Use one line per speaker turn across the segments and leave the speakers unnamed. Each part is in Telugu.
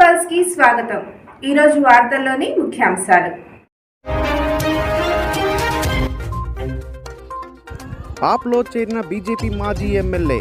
పల్స్కి స్వాగతం. ఈరోజు వార్తల్లోని ముఖ్యాంశాలు.
ఆప్లో చేరిన బీజేపీ మాజీ ఎమ్మెల్యే.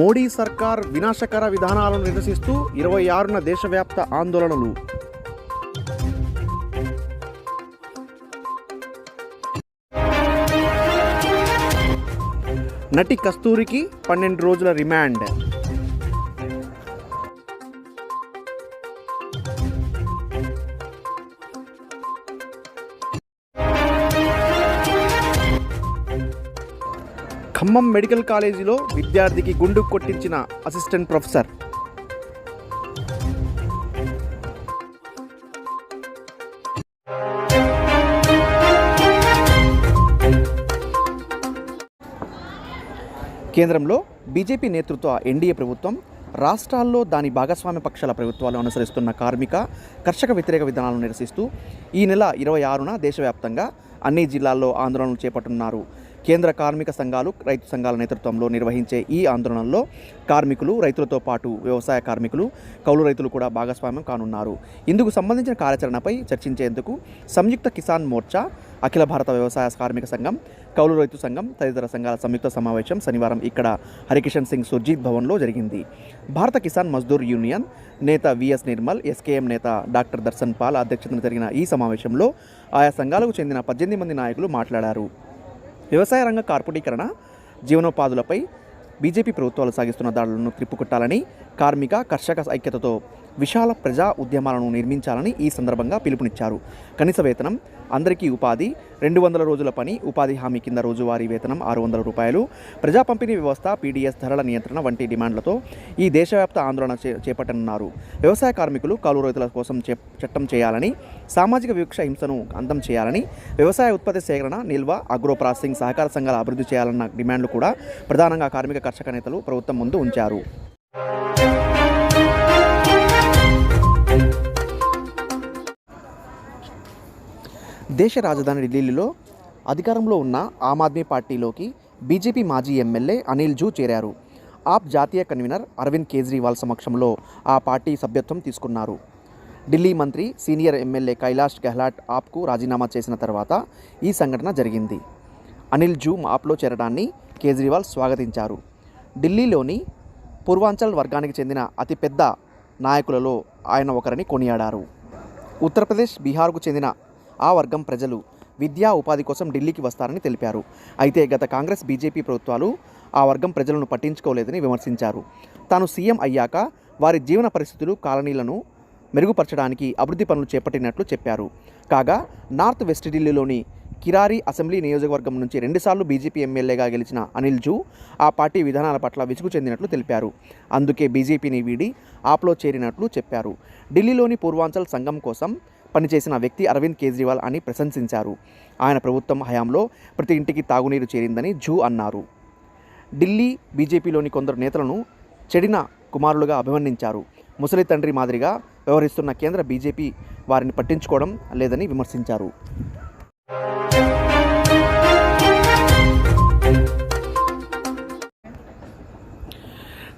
మోడీ సర్కార్ వినాశకర విధానాలను నిరసిస్తూ ఇరవై ఆరున దేశవ్యాప్త ఆందోళనలు. నటి కస్తూరికి పన్నెండు రోజుల రిమాండ్. ఖమ్మం మెడికల్ కాలేజీలో విద్యార్థికి గుండు కొట్టించిన అసిస్టెంట్ ప్రొఫెసర్. కేంద్రంలో బీజేపీ నేతృత్వ ఎన్డీఏ ప్రభుత్వం రాష్ట్రాల్లో దాని భాగస్వామ్య పక్షాల ప్రభుత్వాలు అనుసరిస్తున్న కార్మిక కర్షక వ్యతిరేక విధానాలను నిరసిస్తూ ఈ నెల ఇరవై ఆరున దేశవ్యాప్తంగా అన్ని జిల్లాల్లో ఆందోళనలు చేపట్టున్నారు. కేంద్ర కార్మిక సంఘాలు రైతు సంఘాల నేతృత్వంలో నిర్వహించే ఈ ఆందోళనలో కార్మికులు రైతులతో పాటు వ్యవసాయ కార్మికులు కౌలు రైతులు కూడా భాగస్వామ్యం కానున్నారు. ఇందుకు సంబంధించిన కార్యాచరణపై చర్చించేందుకు సంయుక్త కిసాన్ మోర్చా అఖిల భారత వ్యవసాయ కార్మిక సంఘం కౌలు రైతు సంఘం తదితర సంఘాల సంయుక్త సమావేశం శనివారం ఇక్కడ హరికిషన్ సింగ్ సుర్జీత్ భవన్లో జరిగింది. భారత కిసాన్ మజ్దూర్ యూనియన్ నేత విఎస్ నిర్మల్ ఎస్కేఎం నేత డాక్టర్ దర్శన్ పాల్ అధ్యక్షతన జరిగిన ఈ సమావేశంలో ఆయా సంఘాలకు చెందిన పద్దెనిమిది మంది నాయకులు మాట్లాడారు. వ్యవసాయ రంగ కార్పొరేటీకరణ జీవనోపాధులపై బీజేపీ ప్రభుత్వాలు సాగిస్తున్న దాడులను త్రిప్పుకొట్టాలని కార్మిక కర్షక ఐక్యతతో విశాల ప్రజా ఉద్యమాలను నిర్మించాలని ఈ సందర్భంగా పిలుపునిచ్చారు. కనీస వేతనం అందరికీ ఉపాధి రెండు వందల రోజుల పని ఉపాధి హామీ కింద రోజువారీ వేతనం ఆరు వందల రూపాయలు ప్రజా పంపిణీ వ్యవస్థ పీడీఎస్ ధరల నియంత్రణ వంటి డిమాండ్లతో ఈ దేశవ్యాప్త ఆందోళన చే చేపట్టనున్నారు. వ్యవసాయ కార్మికులు కౌలు రైతుల కోసం చట్టం చేయాలని సామాజిక వివక్ష హింసను అంతం చేయాలని వ్యవసాయ ఉత్పత్తి సేకరణ నిల్వ అగ్రో ప్రాసెసింగ్ సహకార సంఘాల అభివృద్ధి చేయాలన్న డిమాండ్లు కూడా ప్రధానంగా కార్మిక కర్షక నేతలు ప్రభుత్వం ముందు ఉంచారు. దేశ రాజధాని ఢిల్లీలో అధికారంలో ఉన్న ఆమ్ ఆద్మీ పార్టీలోకి బీజేపీ మాజీ ఎమ్మెల్యే అనిల్ జూ చేరారు. ఆప్ జాతీయ కన్వీనర్ అరవింద్ కేజ్రీవాల్ సమక్షంలో ఆ పార్టీ సభ్యత్వం తీసుకున్నారు. ఢిల్లీ మంత్రి సీనియర్ ఎమ్మెల్యే కైలాష్ గెహ్లాట్ ఆప్కు రాజీనామా చేసిన తర్వాత ఈ సంఘటన జరిగింది. అనిల్ జూ ఆప్లో చేరడాన్ని కేజ్రీవాల్ స్వాగతించారు. ఢిల్లీలోని పూర్వాంచల్ వర్గానికి చెందిన అతిపెద్ద నాయకులలో ఆయన ఒకరిని కొనియాడారు. ఉత్తరప్రదేశ్ బీహార్కు చెందిన ఆ వర్గం ప్రజలు విద్యా ఉపాధి కోసం ఢిల్లీకి వస్తారని తెలిపారు. అయితే గత కాంగ్రెస్ బీజేపీ ప్రభుత్వాలు ఆ వర్గం ప్రజలను పట్టించుకోలేదని విమర్శించారు. తాను సీఎం అయ్యాక వారి జీవన పరిస్థితులు కాలనీలను మెరుగుపరచడానికి అభివృద్ధి పనులు చేపట్టినట్లు చెప్పారు. కాగా నార్త్ వెస్ట్ ఢిల్లీలోని కిరారి అసెంబ్లీ నియోజకవర్గం నుంచి రెండుసార్లు బీజేపీ ఎమ్మెల్యేగా గెలిచిన అనిల్ జూ ఆ పార్టీ విధానాల పట్ల విసుగు చెందినట్లు తెలిపారు. అందుకే బీజేపీని వీడి ఆప్లో చేరినట్లు చెప్పారు. ఢిల్లీలోని పూర్వాంచల్ సంఘం కోసం పనిచేసిన వ్యక్తి అరవింద్ కేజ్రీవాల్ అని ప్రశంసించారు. ఆయన ప్రభుత్వం హయాంలో ప్రతి ఇంటికి తాగునీరు చేరిందని జూ అన్నారు. ఢిల్లీ బీజేపీలోని కొందరు నేతలను చెడిన కుమారులుగా అభివర్ణించారు. ముసలి తండ్రి మాదిరిగా వ్యవహరిస్తున్న కేంద్ర బీజేపీ వారిని పట్టించుకోవడం లేదని విమర్శించారు.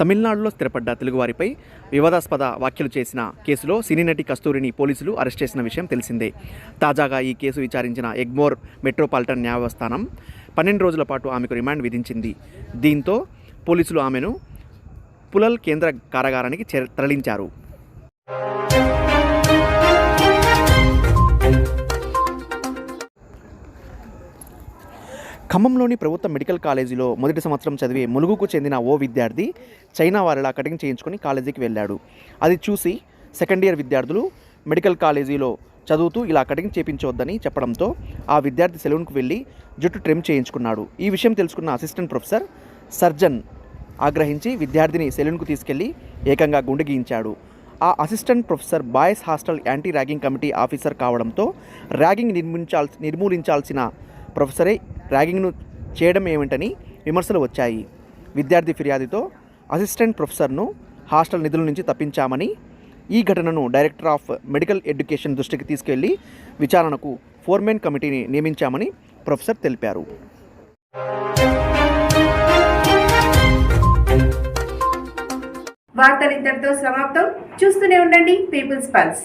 తమిళనాడులో స్థిరపడ్డ తెలుగువారిపై వివాదాస్పద వ్యాఖ్యలు చేసిన కేసులో సినీ నటి కస్తూరిని పోలీసులు అరెస్ట్ చేసిన విషయం తెలిసిందే. తాజాగా ఈ కేసు విచారించిన ఎగ్మోర్ మెట్రోపాలిటన్ న్యాయస్థానం పన్నెండు రోజుల పాటు ఆమెకు రిమాండ్ విధించింది. దీంతో పోలీసులు ఆమెను పులల్ కేంద్ర కారాగారానికి తరలించారు. ఖమ్మంలోని ప్రభుత్వ మెడికల్ కాలేజీలో మొదటి సంవత్సరం చదివే ములుగుకు చెందిన ఓ విద్యార్థి చైనా వారిలా కటింగ్ చేయించుకొని కాలేజీకి వెళ్ళాడు. అది చూసి సెకండ్ ఇయర్ విద్యార్థులు మెడికల్ కాలేజీలో చదువుతూ ఇలా కటింగ్ చేయించవద్దని చెప్పడంతో ఆ విద్యార్థి సెలూన్కు వెళ్ళి జుట్టు ట్రిమ్ చేయించుకున్నాడు. ఈ విషయం తెలుసుకున్న అసిస్టెంట్ ప్రొఫెసర్ సర్జన్ ఆగ్రహించి విద్యార్థిని సెలూన్కు తీసుకెళ్ళి ఏకంగా గుండె గీయించాడు. ఆ assistant professor boys hostel anti ragging committee officer కావడంతో ర్యాగింగ్ నిర్మించాల్సి నిర్మూలించాల్సిన ప్రొఫెసరే ర్యాగింగ్ను చేయడం ఏమిటని విమర్శలు వచ్చాయి. విద్యార్థి ఫిర్యాదుతో అసిస్టెంట్ ప్రొఫెసర్ను హాస్టల్ నిధుల నుంచి తప్పించామని ఈ ఘటనను డైరెక్టర్ ఆఫ్ మెడికల్ ఎడ్యుకేషన్ దృష్టికి తీసుకెళ్ళి విచారణకు ఫోర్మెన్ కమిటీని నియమించామని ప్రొఫెసర్ తెలిపారు.
వార్తలు ఇంతటితో సమాప్తం. చూస్తూనే ఉండండి పీపుల్స్ పల్స్.